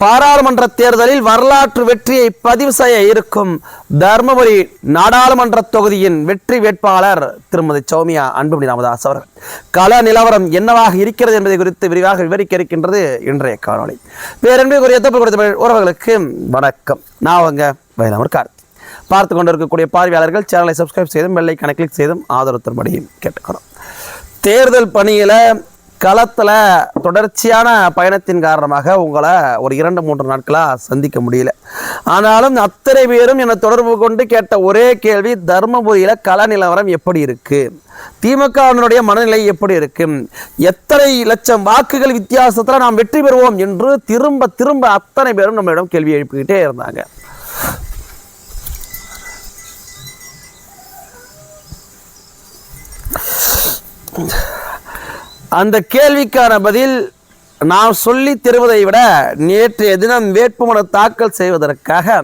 பாராளுமன்ற தேர்தலில் வரலாற்று வெற்றியை பதிவு செய்ய இருக்கும் தர்மபுரி நாடாளுமன்ற தொகுதியின் வெற்றி வேட்பாளர் திருமதி சௌமியா அன்புமணி ராமதாஸ் அவர்கள். கள நிலவரம் என்னவாக இருக்கிறது என்பதை குறித்து விரிவாக விவரிக்க இருக்கின்றது இன்றைய காணொளி. பேரன்புக்குரிய தப்பு கொடுத்த உறவுகளுக்கு வணக்கம். நான் அவங்க வயலாமர் கார்த்தி. பார்த்து கொண்டிருக்கக்கூடிய பார்வையாளர்கள் சேனலை சப்ஸ்கிரைப் செய்தும் வெள்ளை கிளிக் செய்தும் ஆதரவு தரும்படியும் கேட்டுக்கிறோம் தேர்தல் பணியில் களத்தில் தொடர்ச்சியான பயணத்தின் காரணமாக உங்களை ஒரு இரண்டு மூன்று நாட்களாக சந்திக்க முடியல. ஆனாலும் அத்தனை பேரும் என்னை தொடர்பு கொண்டு கேட்ட ஒரே கேள்வி தர்மபுரியில் கள நிலவரம் எப்படி இருக்கு? திமுகவினுடைய மனநிலை எப்படி இருக்கும் எத்தனை லட்சம் வாக்குகள் வித்தியாசத்தில் நாம் வெற்றி பெறுவோம் என்று திரும்ப திரும்ப அத்தனை பேரும் நம்மளிடம் கேள்வி எழுப்பிக்கிட்டே இருந்தாங்க. அந்த கேள்விக்கான பதில் நாம் சொல்லி தருவதை விட நேற்றைய தினம் வேட்புமனு தாக்கல் செய்வதற்காக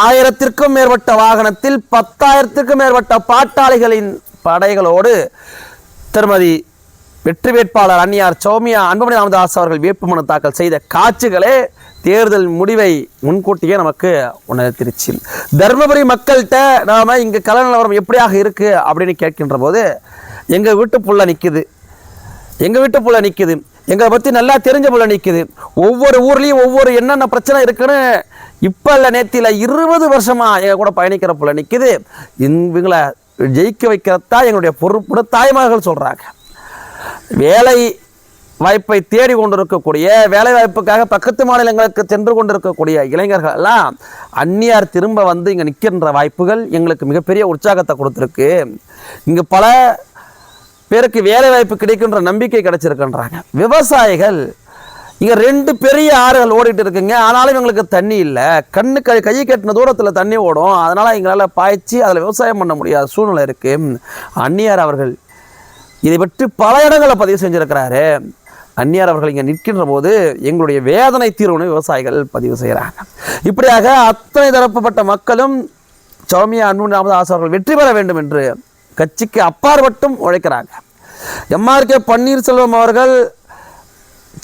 ஆயிரத்திற்கும் மேற்பட்ட வாகனத்தில் பத்தாயிரத்திற்கும் மேற்பட்ட பாட்டாளிகளின் படைகளோடு திருமதி வெற்றி வேட்பாளர் அந்நியார் சௌமியா அன்புமணி ராமதாஸ் அவர்கள் வேட்புமனு தாக்கல் செய்த காட்சிகளே தேர்தல் முடிவை முன்கூட்டியே நமக்கு உணர்த்திருச்சு. தருமபுரி மக்கள்கிட்ட நாம் இங்கே கல நிலவரம் எப்படியாக இருக்கு அப்படின்னு கேட்கின்ற போது எங்கள் வீட்டு புள்ள நிற்கிது எங்கள் வீட்டு புள்ள நிற்குது எங்களை பற்றி நல்லா தெரிஞ்ச புள்ள நிற்குது ஒவ்வொரு ஊர்லேயும் ஒவ்வொரு என்னென்ன பிரச்சனை இருக்குன்னு இப்போ இல்லை நேத்தியில் இருபது வருஷமாக எங்கள் கூட பயணிக்கிற புள்ள நிற்குது இவங்களை ஜெயிக்க வைக்கிறதா எங்களுடைய பொறுப்புட தாய்மார்கள் சொல்கிறாங்க வேலை வாய்ப்பை தேடி கொண்டிருக்கக்கூடிய வேலை வாய்ப்புக்காக பக்கத்து மாநிலங்களுக்கு சென்று கொண்டிருக்கக்கூடிய இளைஞர்கள் எல்லாம் அந்நியார் திரும்ப வந்து இங்கே நிற்கின்ற வாய்ப்புகள் எங்களுக்கு மிகப்பெரிய உற்சாகத்தை கொடுத்துருக்கு. இங்கே பல பேருக்கு வேலை வாய்ப்பு கிடைக்குன்ற நம்பிக்கை கிடைச்சிருக்குன்றாங்க. விவசாயிகள் இங்கே ரெண்டு பெரிய ஆறுகள் ஓடிட்டு இருக்குங்க. ஆனாலும் இவங்களுக்கு தண்ணி இல்லை. கண்ணு கை கை கட்டின தூரத்தில் தண்ணி ஓடும். அதனால் எங்களால் பாய்ச்சி அதில் விவசாயம் பண்ண முடியாத சூழ்நிலை இருக்குது அந்நியார் அவர்கள் இதை பற்றி பல இடங்களில் பதிவு செஞ்சுருக்கிறாரு. அந்நியார் அவர்கள் இங்கே நிற்கின்ற போது எங்களுடைய வேதனை தீர்வுன்னு விவசாயிகள் பதிவு செய்கிறாங்க இப்படியாக அத்தனை தரப்பட்ட மக்களும் சௌமியா அன்பு ராமதாஸ் அவர்கள் வெற்றி பெற வேண்டும் என்று கட்சிக்கு அப்பாற்பட்டும் உழைக்கிறாங்க. எம்ஆர்கே பன்னீர்செல்வம் அவர்கள்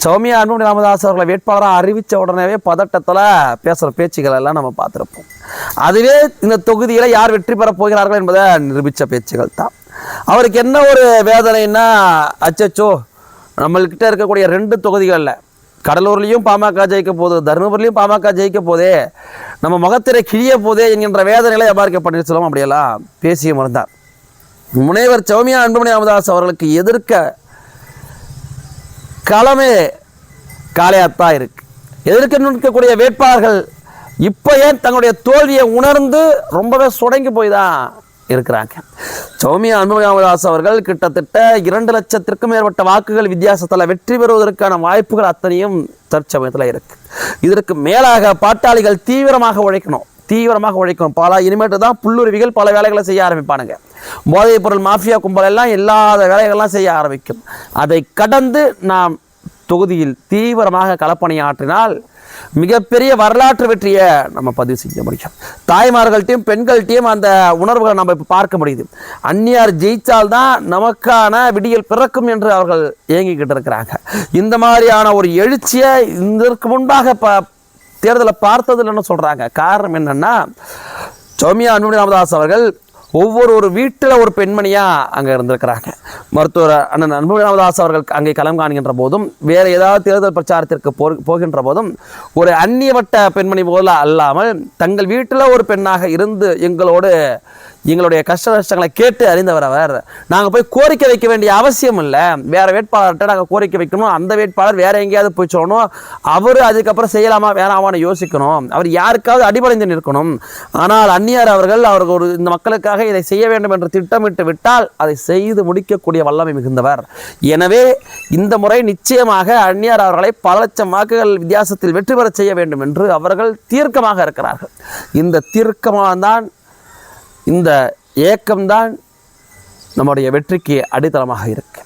சௌமியா அன்புமணி ராமதாஸ் அவர்களை வேட்பாளராக அறிவித்த உடனேவே பதட்டத்தில் பேசுகிற பேச்சுகள் எல்லாம் நம்ம பார்த்துருப்போம். அதுவே இந்த தொகுதியில் யார் வெற்றி பெறப் போகிறார்கள் என்பதை நிரூபித்த பேச்சுகள் தான். அவருக்கு என்ன ஒரு வேதனைன்னா அச்சச்சோ நம்மள்கிட்ட இருக்கக்கூடிய ரெண்டு தொகுதிகளில் கடலூர்லேயும் பாமக ஜெயிக்க போகுது தருமபுரிலையும் பாமக ஜெயிக்க போதே நம்ம முகத்திரை கிழிய போதே என்கின்ற வேதனையில் எம்ஆர்கே பன்னீர்செல்வம் அப்படியெல்லாம் பேசிய மறந்தார் முனைவர் சௌமியா அன்புமணி ராமதாஸ் அவர்களுக்கு எதிர்க்க களமே காளையாத்தான் இருக்கு. எதிர்க்க நிற்கக்கூடிய வேட்பாளர்கள் இப்போ ஏன் தங்களுடைய தோல்வியை உணர்ந்து ரொம்பவே சுடங்கி போய் தான் இருக்கிறாங்க. சௌமியா அன்புமணி ராமதாஸ் அவர்கள் கிட்டத்தட்ட இரண்டு லட்சத்திற்கும் மேற்பட்ட வாக்குகள் வித்தியாசத்தில் வெற்றி பெறுவதற்கான வாய்ப்புகள் அத்தனையும் தற்சமயத்தில் இருக்கு. இதற்கு மேலாக பாட்டாளிகள் தீவிரமாக உழைக்கணும். தீவிரமாக உழைக்கும். பல இனிமேட்டு தான் புல்லுருவிகள் பல வேலைகளை செய்ய ஆரம்பிப்பானுங்க. போதைப் பொருள் மாஃபியா கும்பல் எல்லாம் இல்லாத வேலைகள்லாம் செய்ய ஆரம்பிக்கும். அதை கடந்து நாம் தொகுதியில் தீவிரமாக களப்பணியாற்றினால் மிகப்பெரிய வரலாற்று வெற்றியை நம்ம பதிவு செய்ய முடியும். தாய்மார்கள்ட்டையும் பெண்கள்ட்டையும் அந்த உணர்வுகளை நம்ம இப்போ பார்க்க முடியுது. அந்நியார் ஜெயித்தால்தான் நமக்கான விடியல் பிறக்கும் என்று அவர்கள் இயங்கிக்கிட்டு இருக்கிறாங்க. இந்த மாதிரியான ஒரு எழுச்சியை இதற்கு முன்பாக ப தேர்தலை பார்த்ததில்லைன்னு சொல்கிறாங்க காரணம் என்னென்னா சௌமியா அன்புமணி ராமதாஸ் அவர்கள் ஒவ்வொரு ஒரு வீட்டில் ஒரு பெண்மணியாக அங்கே இருந்திருக்கிறாங்க. மருத்துவர் அண்ணன் அன்புமணி ராமதாஸ் அவர்கள் அங்கே களம் காணுகின்ற போதும் வேறு ஏதாவது தேர்தல் பிரச்சாரத்திற்கு போ போகின்ற போதும் ஒரு அந்நியவட்ட பெண்மணி போல அல்லாமல் தங்கள் வீட்டில் ஒரு பெண்ணாக இருந்து எங்களோடு எங்களுடைய கஷ்ட நஷ்டங்களை கேட்டு அறிந்தவர் அவர். நாங்கள் போய் கோரிக்கை வைக்க வேண்டிய அவசியம் இல்லை. வேறு வேட்பாளர்கிட்ட நாங்கள் கோரிக்கை வைக்கணும். அந்த வேட்பாளர் வேறு எங்கேயாவது போய் சொல்லணும். அவர் அதுக்கப்புறம் செய்யலாமா வேணாமான்னு யோசிக்கணும். அவர் யாருக்காவது அடிபடைந்து நிற்கணும். ஆனால் அந்நியார் அவர்கள் அவர்கள் ஒரு இந்த மக்களுக்காக இதை செய்ய வேண்டும் என்று திட்டமிட்டு விட்டால் அதை செய்து முடிக்கக்கூடிய வல்லமை மிகுந்தவர். எனவே இந்த முறை நிச்சயமாக அந்நியார் அவர்களை பல லட்சம் வாக்குகள் வித்தியாசத்தில் வெற்றி பெறச் செய்ய வேண்டும் என்று அவர்கள் தீர்க்கமாக இருக்கிறார்கள். இந்த தீர்க்கமாக தான் இந்த ஏக்கம்தான் நம்முடைய வெற்றிக்கு அடித்தளமாக இருக்கு.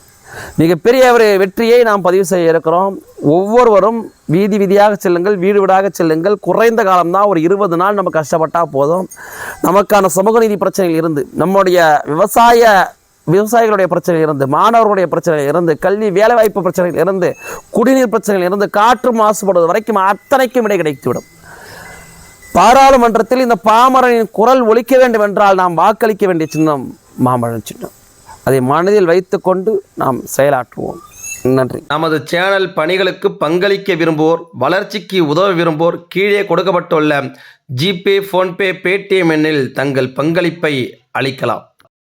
மிகப்பெரிய ஒரு வெற்றியை நாம் பதிவு செய்ய இருக்கிறோம். ஒவ்வொருவரும் வீதி வீதியாக செல்லுங்கள் வீடு வீடாக செல்லுங்கள். குறைந்த காலம்தான் ஒரு இருபது நாள் நம்ம கஷ்டப்பட்டால் போதும். நமக்கான சமூக நீதி பிரச்சனைகள் இருந்து நம்முடைய விவசாய விவசாயிகளுடைய பிரச்சனைகள் இருந்து மாணவர்களுடைய பிரச்சனைகள் இருந்து கல்வி வேலைவாய்ப்பு பிரச்சனைகள் இருந்து குடிநீர் பிரச்சனைகள் இருந்து காற்று மாசுபடுவது வரைக்கும் அத்தனைக்கும் விடை கிடைத்துவிடும். பாராளுமன்றத்தில் இந்த பாமரனின் குரல் ஒழிக்க வேண்டும் என்றால் நாம் வாக்களிக்க வேண்டிய சின்னம் மாம்பழம் சின்னம். அதை மனதில் வைத்துக்கொண்டு நாம் செயலாற்றுவோம். நன்றி. நமது சேனல் பணிகளுக்கு பங்களிக்க விரும்புவோர் வளர்ச்சிக்கு உதவ விரும்புவோர் கீழே கொடுக்கப்பட்டுள்ள ஜிபே ஃபோன்பே பேடிஎம் எண்ணில் தங்கள் பங்களிப்பை அளிக்கலாம்.